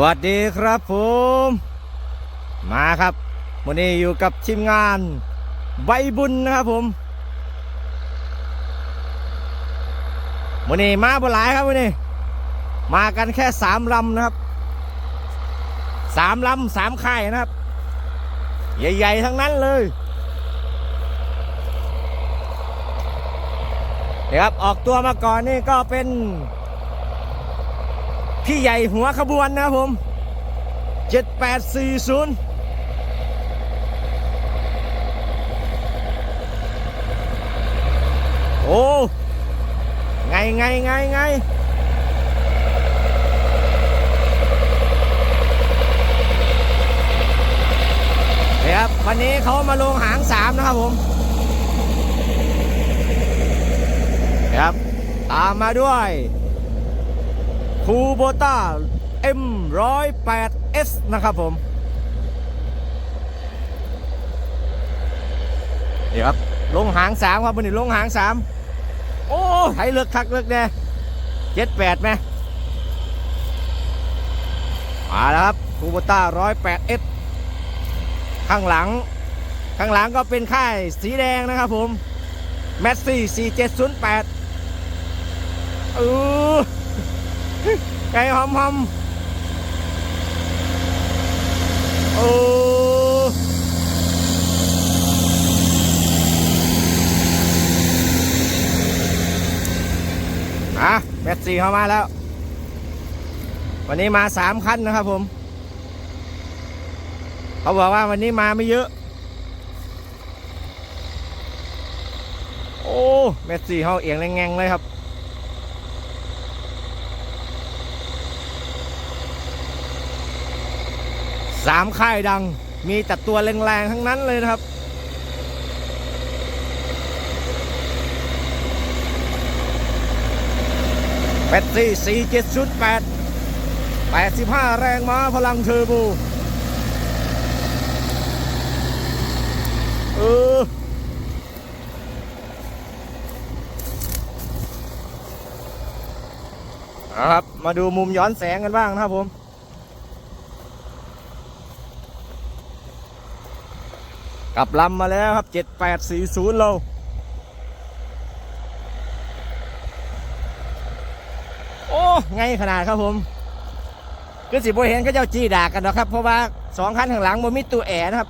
วัสดีครับผม มาครับวันนี้อยู่กับทีมงานใบบุญนะครับผมวันนี้มาบ่หลายครับวันนี้ มากันแค่สามลำนะครับสามลำสามค่ายนะครับ ใหญ่ๆทั้งนั้นเลยเดี๋ยวครับออกตัวมาก่อนนี่ก็เป็น พี่ใหญ่หัวขบวนนะครับผม 7840โอ้ไงไงไงไงเดี๋ยวครับ วันนี้เขามาลงหางสามนะครับผมเดี๋ยวครับ ตามมาด้วย คูโบต้า M108S นะครับผมเดี๋ยวครับ ลงหางสามครับวันนี้ลงหางสามโอ้ไถเลือกคักเลือกแน่เจ็ดแปดไหมมาแล้วครับคูโบต้า 108S ข้างหลัง ข้างหลังก็เป็นค่ายสีแดงนะครับผมแมสซี่4708เออ ไก่หอมหอมโอ้อะแบตสี่เข้ามาแล้ว วันนี้มาสามคันนะครับผม เขาบอกว่าวันนี้มาไม่เยอะ โอ้แบตสี่เขาเอียงแรงๆเลยครับ สามค่ายดัง มีแต่ตัวแรงๆทั้งนั้นเลยนะครับแปดสี่สี่เจ็ดชุดแปดแปดสิบห้าแรงม้าพลังเทอร์โบเออครับ มาดูมุมย้อนแสงกันบ้างนะครับผม ลับลำมาแล้วครับ 7840โลโอ้ไงขนาดครับผมคือสิบเห็นก็เจ้าจี้ด่ากันนะครับ เพราะว่าสองคันข้างหลังมันมีตัวแอนะครับ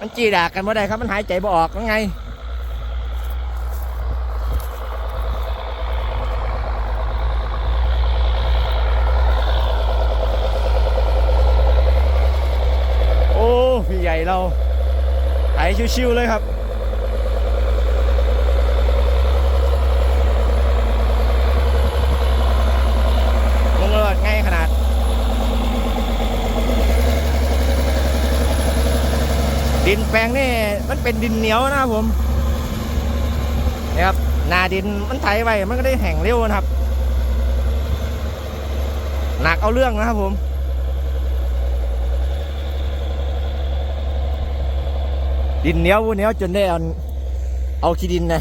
มันจี้ด่ากันไม่ได้ครับมันหายใจบ่ออกยังไงโอ้พี่ใหญ่เรา ชิวๆเลยครับมึงเลิศง่ายขนาดดินแปลงนี่มันเป็นดินเหนียวนะครับผมนี่ครับนาดินมันไถไว้มันก็ได้แห้งเร็วนะครับ หนักเอาเรื่องนะครับผม ดินเหนียวเหนียวจนได้เอาเอาขี้ดินนะ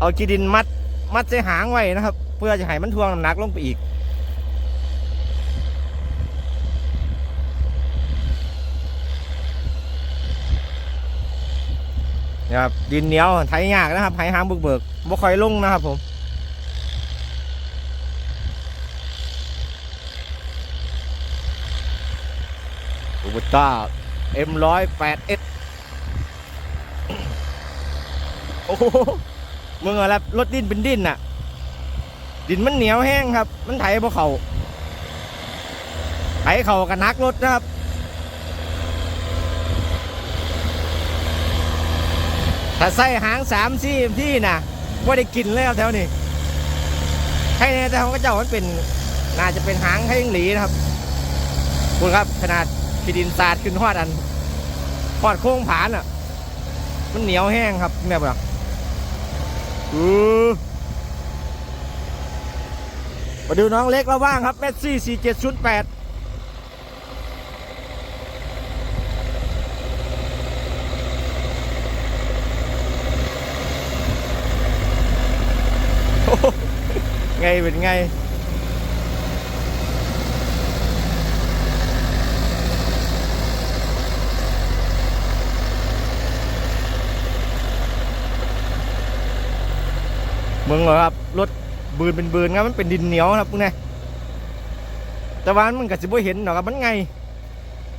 เอาขี้ดินมัด มัดใส่หางไว้นะครับ เพื่อจะให้มันทวงน้ำหนักลงไปอีกนะครับดินเหนียวไถยากนะครับไถหางเบิกเบิกๆบ่ค่อยลงนะครับผมอุบุต้า M108S โอ้โหมึงอะไรรถดินเป็นดินน่ะ ดินมันเหนียวแห้งครับ มันไถบ่เขาไถเขากันนักรถนะครับถ้าใส่หางสามซี่ที่น่ะว่าได้กินแล้วแถวนี้ให้ในแต่ของกระเจ้ามันเป็น น่าจะเป็นหางให้ยิงหลีนะครับ คุณครับขนาด ขีดินสาดขึ้นหอดอันหอดโค้งผานอะ มันเหนียวแห้งครับแม่บอกอือมาดูน้องเล็กเราบ้างครับเมสซี่สี่เจ็ดชุดแปดไงเป็นไง มืองเหรอครับรถบืนเป็นบืนครับมันเป็นดินเหนียวครับพวกนี้แต่ว่ามันก็สิบ่เห็นหรอกครับมันไง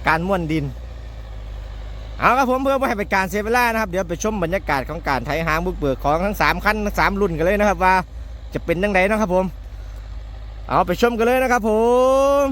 การม้วนดินเอาครับผมเพื่อไม่ให้เป็นการเสียเวลานะครับ เดี๋ยวไปชมบรรยากาศของการไถหางบุกเบิกของทั้งสามคันทั้งสามรุ่นกันเลยนะครับว่าจะเป็นยังไงนะครับผม เอาไปชมกันเลยนะครับผม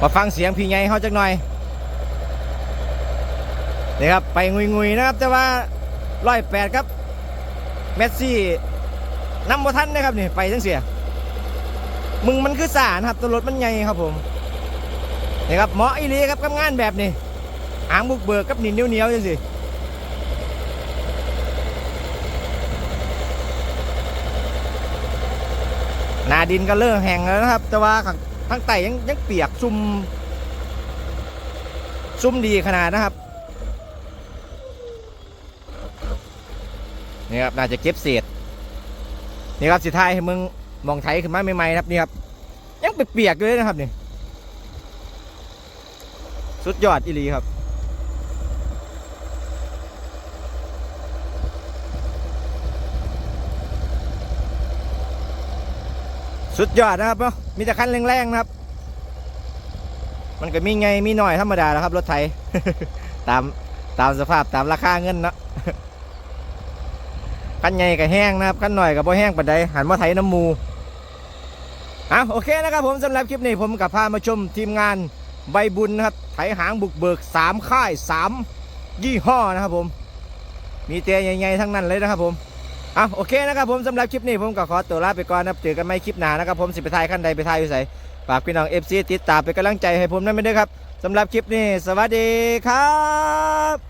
มาฟังเสียงพี่ไงเขาจักหน่อยนี่ครับไปงุยๆนะครับ แต่ว่าร้อยแปดครับเมสซี่นำบ่ทันนะครับนี่ไปทั้งเสีย มึงมันคือสารครับตัวรถมันใหญ่ครับผมนี่ครับเหมาะอีลีครับกับงานแบบนี้หางบุกเบิกกับนินเหนียวๆจังสิหนาดินก็เริ่มแห้งแล้วนะครับ แต่ว่า ข้างทั้งไตยังยังเปียกซุ่มซุ่มดีขนาดนะครับนี่ครับน่าจะเก็บเศษนี่ครับสิท้ายให้มึงมองไทยขึ้นมาใหม่ๆนะครับนี่ครับยังเปียกๆเลยนะครับนี่สุดยอดอีลีครับ สุดยอดนะครับเนาะมีแต่คันแรงๆนะครับ มันก็มีไงมีหน่อยธรรมดาแล้วครับ รถไถตามตามสภาพตามราคาเงินเนาะคันใหญ่ก็แห้งนะครับคันหน่อยก็บ่แห้งปานใดหันมาไถน้ำมูอะโอเคนะครับผมสำหรับคลิปนี้ผมกับพามาชมทีมงานใบบุญนะครับไถหางบุกเบิก 3 ค่าย 3 ยี่ห้อนะครับผม มีเตียใหญ่ๆทั้งนั้นเลยนะครับผม อะโอเคนะครับผมสำหรับคลิปนี้ผมก็ขอตัวลาไปก่อนนะครับเจอกันไม่คลิปหน้านะครับผมสิไปทายขั้นใดไปทายอยู่ใส่ฝากพี่น้องเอฟซีติดตามเป็นกำลังใจให้ผมนั่นไม่ได้วยครับสำหรับคลิปนี้ สวัสดีครับ